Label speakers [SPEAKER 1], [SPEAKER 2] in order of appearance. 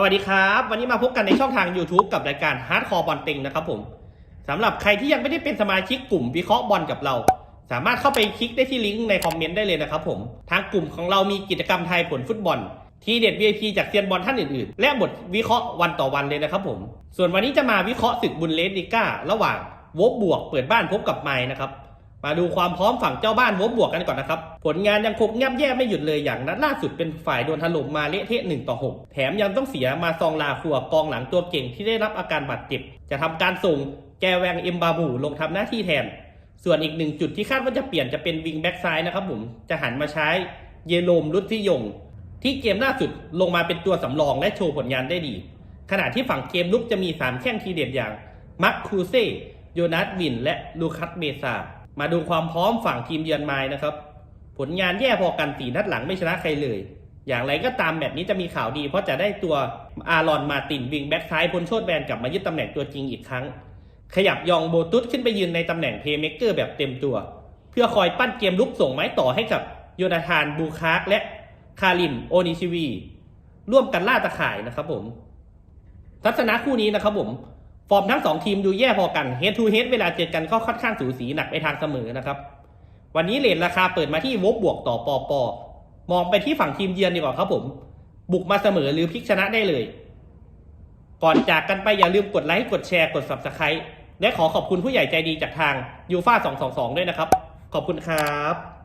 [SPEAKER 1] สวัสดีครับ วันนี้มาพบกันในช่องทาง YouTube กับรายการ Hardcore บอลต็งนะครับผมสำหรับใครที่ยังไม่ได้เป็นสมาชิกกลุ่มวิเคราะห์บอลกับเรา สามารถเข้าไปคลิกได้ที่ลิงก์ในคอมเมนต์ได้เลยนะครับผมทางกลุ่มของเรามีกิจกรรมไทยผลฟุตบอล ที่เด็ด VIP จากเซียนบอลท่านอื่นๆ และบทวิเคราะห์วันต่อวันเลยนะครับผมส่วนวันนี้จะมาวิเคราะห์ศึกบุนเลสลิก้าระหว่างวบบวกเปิดบ้านพบกับไมล์นะครับ มาดูความพร้อมฝั่งเจ้าบ้านวบบวกกันก่อนนะครับ ผลงานยังคงเงียบแย่ไม่หยุดเลยอย่างนัดล่าสุดเป็นฝ่ายโดนถล่มมาเละเทะ1ต่อ 6 แถมยังต้องเสียมาซองลาคัวกองหลังตัวเก่งที่ได้รับอาการบาดเจ็บ จะทำการส่งแกแวงเอ็มบาบูลงทำหน้าที่แทน ส่วนอีกหนึ่งจุดที่คาดว่าจะเปลี่ยนจะเป็นวิงแบ็กซ้ายนะครับผมจะหันมาใช้เยโรมรุดที่ยง ที่เกมล่าสุดลงมาเป็นตัวสำรองและโชว์ผลงานได้ดี ขณะที่ฝั่งเกมลุกจะมี3แข้งทีเด็ดอย่างมักคูเซโยนัสวิน และลูคัสเบซา มาดูความพร้อมฝั่งทีมเยือนไม้นะครับ ผลงานแย่พอกันสีนัดหลังไม่ชนะใครเลย อย่างไรก็ตามแบบนี้จะมีข่าวดี เพราะจะได้ตัวอารอนมาตินวิงแบ็กซ้ายพ้นโทษแบนกลับมายึดตำแหน่งตัวจริงอีกครั้ง ขยับยองโบตุสขึ้นไปยืนในตำแหน่งเพย์เมกเกอร์แบบเต็มตัว เพื่อคอยปั้นเกมลุกส่งไม้ต่อให้กับโยนาธานบูคาร์กและคาริมโอนิชิวีร่วมกันล่าตะข่ายนะครับผม ทัศนะคู่นี้นะครับผม ฟอร์มทั้งสองทีมดูแย่พอกันเฮดทูเฮดเวลาเจอกันก็ค่อนข้างสูสีหนักไปทางเสมอนะครับ วันนี้เลทราคาเปิดมาที่วบบวกต่อปอปอมองไปที่ฝั่งทีมเยือนดีกว่าครับผม บุกมาเสมอหรือพลิกชนะได้เลย ก่อนจากกันไปอย่าลืมกดไลค์กดแชร์กด subscribe และขอขอบคุณผู้ใหญ่ใจดีจากทางยูฟ่า222 ด้วยนะครับ ขอบคุณครับ